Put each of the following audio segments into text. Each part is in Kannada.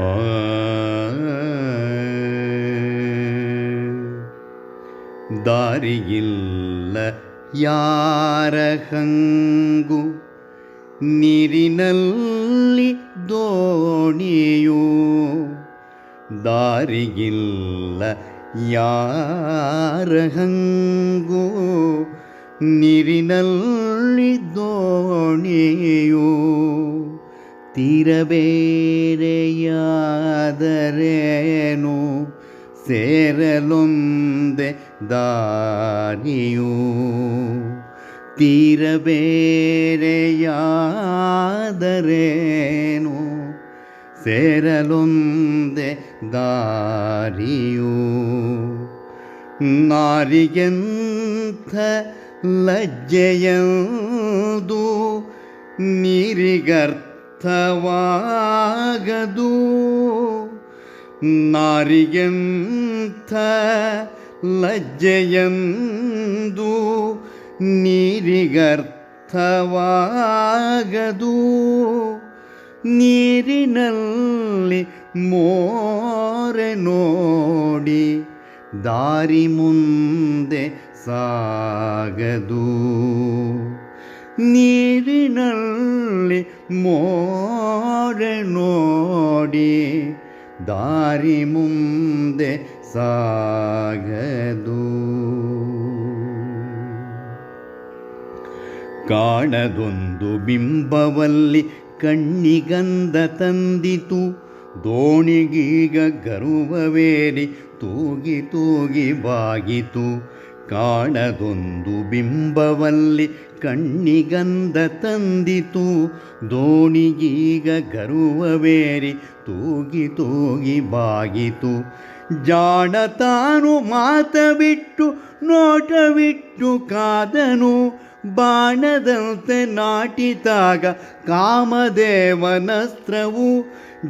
ಆ ದಾರಿಯಿಲ್ಲ ಯಾರ ಹಂಗು ನೀರಿನಲ್ಲಿ ದೋಣಿಯೋ ದಾರಿಗಿಲ್ಲ ಯಾರ ಹಂಗು ನೀರಿನಲ್ಲಿ ದೋಣಿಯೋ ತೀರಬೇರೆಯಾದರೇನು ಸೇರಲೊಂದೆ ದಾರಿಯು? ತೀರಬೇರೆಯಾದರೇನು ಸೇರಲೊಂದೆ ದಾರಿಯು? ನಾರಿಗೆಂಥ ಲಜ್ಜೆಯದು ನೀರಿಗರ್ಥವಾಗದು ನಾರಿಗೆಂಥ ಲಜ್ಜೆಯಂದು ನೀರಿಗರ್ಥವಾಗದು. ನೀರಿನಲ್ಲಿ ಮೋರೆ ನೋಡಿ ದಾರಿ ಮುಂದೆ ಸಾಗದು. ನೀರಿನಲ್ಲಿ ಮೋರೆ ನೋಡಿ ದಾರಿ ಮುಂದೆ ಸಾಗದು. ಕಾಣದೊಂದು ಬಿಂಬವಲ್ಲಿ ಕಣ್ಣಿಗಂಧ ತಂದಿತು. ದೋಣಿಗೀಗ ಗರುವವೇರಿ ತೂಗಿ ತೂಗಿ ಬಾಗಿತು. ಕಾಣದೊಂದು ಬಿಂಬವಲ್ಲಿ ಕಣ್ಣಿಗಂದ ತಂದಿತು. ದೋಣಿಗೀಗ ಗರುವವೇರಿ ತೂಗಿ ತೂಗಿ ಬಾಗಿತು. ಜಾಣ ತಾನು ಮಾತ ಬಿಟ್ಟು ನೋಟವಿಟ್ಟು ಕಾದನು. ಬಾಣದಂತೆ ನಾಟಿದಾಗ ಕಾಮದೇವನಸ್ತ್ರವು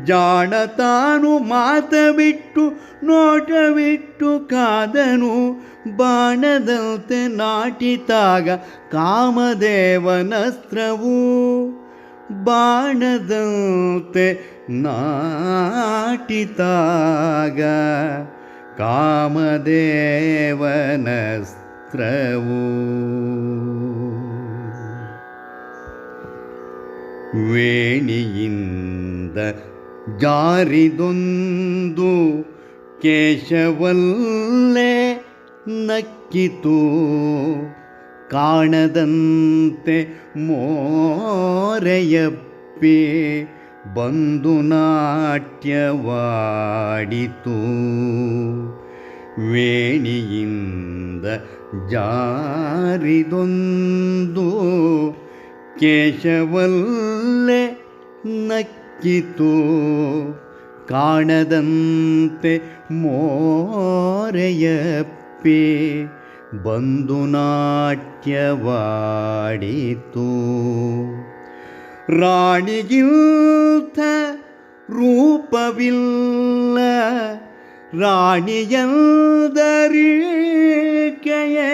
ಜಾಣ ತಾನು ಮಾತ ಬಿಟ್ಟು ನೋಟವಿಟ್ಟು ಕಾದನು. ಬಾಣದಂತೆ ನಾಟಿದಾಗ ಕಾಮದೇವನಸ್ತ್ರವು ಬಾಣದಂತೆ ನಾಟಿತಾಗ ಕಾಮದೇವನಸ್ತ್ರವು. ವೇಣಿಯಿಂದ ಜಾರಿದೊಂದು ಕೇಶವಲ್ಲೇ ನಕ್ಕಿತು. ಕಾಣದಂತೆ ಮೋರೆಯಪ್ಪಿ ಬಂದು ನಾಟ್ಯವಾಡಿತು. ವೇಣಿಯಿಂದ ಜಾರಿದೊಂದು ಕೇಶವಲ್ಲೇ ನಕ್ಕಿತು ಕಾಣದಂತೆ ಮೋರೆಯಪ್ಪಿ ಬಂದು ನಾಟ್ಯವಾಡಿತು ರಾಣಿಗಿಂತ ರೂಪವಿಲ್ಲ ರಾಣಿಯಂದರಿಕೆಯೇ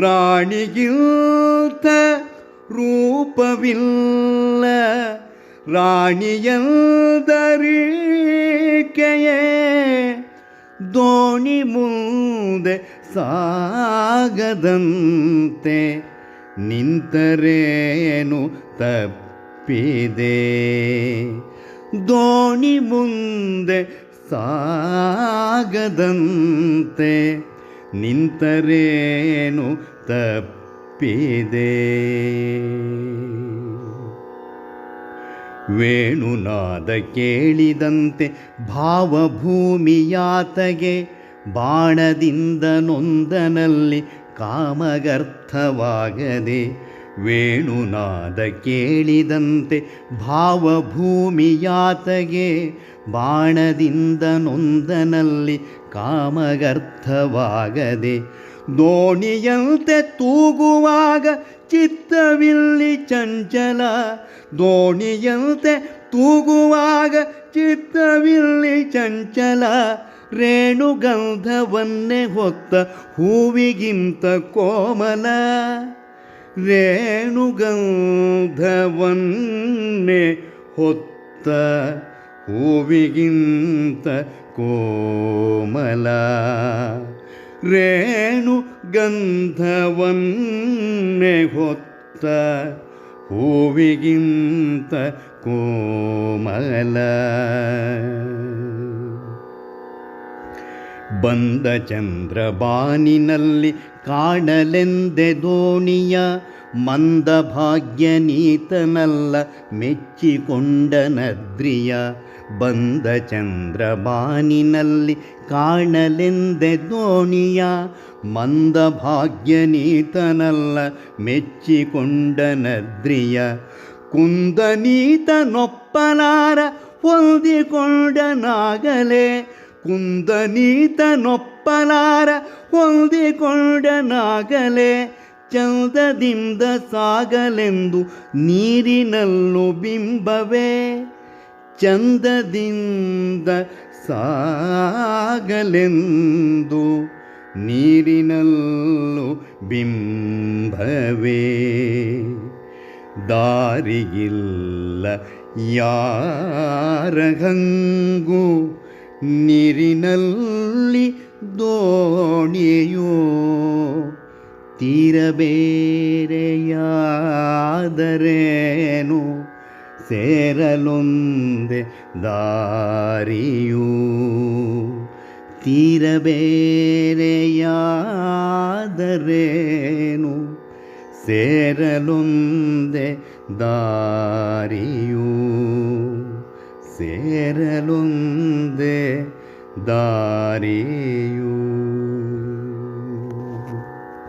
ರಾಣಿಗಿಂತ ರೂಪವಿಲ್ಲ ರಾಣಿಯಂದರಿಕೆಯೇ ದೋಣಿ ಮುಂದೆ ಸಾಗದಂತೆ ನಿಂತರೇನು ತಪ್ಪಿದೆ ದೋಣಿ ಮುಂದೆ ಸಾಗದಂತೆ ನಿಂತರೇನು ತಪ್ಪಿದೆ. ವೇಣುನಾದ ಕೇಳಿದಂತೆ ಭಾವಭೂಮಿಯಾತಗೆ ಬಾಣದಿಂದ ನೊಂದನಲ್ಲಿ ಕಾಮಗರ್ಥವಾಗದೆ ವೇಣುನಾದ ಕೇಳಿದಂತೆ ಭಾವಭೂಮಿಯಾತಗೆ ಬಾಣದಿಂದ ನೊಂದನಲ್ಲಿ ಕಾಮಗರ್ಥವಾಗದೆ ದೋಣಿಯಂತೆ ತೂಗುವಾಗ ಚಿತ್ತವಿಲ್ಲಿ ಚಂಚಲ. ದೋಣಿಯಂತೆ ತೂಗುವಾಗ ಚಿತ್ತವಿಲ್ಲಿ ಚಂಚಲ. ರೇಣುಗಂಧವನ್ನೇ ಹೊತ್ತ ಹೂವಿಗಿಂತ ಕೋಮಲ. ರೇಣುಗಂಧವನ್ನೇ ಹೊತ್ತ ಹೂವಿಗಿಂತ ಕೋಮಲ. ರೇಣು ಗಂಧವನ್ನೆ ಹೊತ್ತ ಹೂವಿಗಿಂತ ಕೋಮಲ. ಬಂದ ಚಂದ್ರಬಾನಿನಲ್ಲಿ ಕಾಣಲೆಂದೆ ದೋಣಿಯ ಮಂದಭಾಗ್ಯನೀತನಲ್ಲ ಭಾಗ್ಯನೀತನಲ್ಲ ಮೆಚ್ಚಿಕೊಂಡ ನದ್ರಿಯ. ಬಂದ ಚಂದ್ರಬಾನಿನಲ್ಲಿ ಕಾಣಲೆಂದೆ ದೋಣಿಯ ಮಂದ ಭಾಗ್ಯನೀತನಲ್ಲ ಮೆಚ್ಚಿಕೊಂಡ ನದ್ರಿಯ ಕುಂದನೀತನೊಪ್ಪಲಾರ ಹೊಂದಿಕೊಂಡನಾಗಲೇ ಕುಂದನೀತನೊಪ್ಪಲಾರ ಹೊಂದಿಕೊಂಡನಾಗಲೇ ಚಂದದಿಂದ ಸಾಗಲೆಂದು ನೀರಿನಲ್ಲೂ ಬಿಂಬವೇ ಚಂದದಿಂದ ಸಾಗಲೆಂದು ನೀರಿನಲ್ಲೂ ಬಿಂಬವೇ. ದಾರಿಗಿಲ್ಲ ಯಾರಗಂಗು ನೀರಿನಲ್ಲಿ ದೋಣಿಯೋ ತೀರಬೇರೆಯಾದರೇನು? ಸೇರಲೊಂದೆ ದಾರಿಯೂ ತೀರಬೇರೆಯಾದರೇನು? ಸೇರಲೊಂದೆ ದಾರಿಯೂ ಸೇರಲೊಂದೆ ದಾರಿಯೂ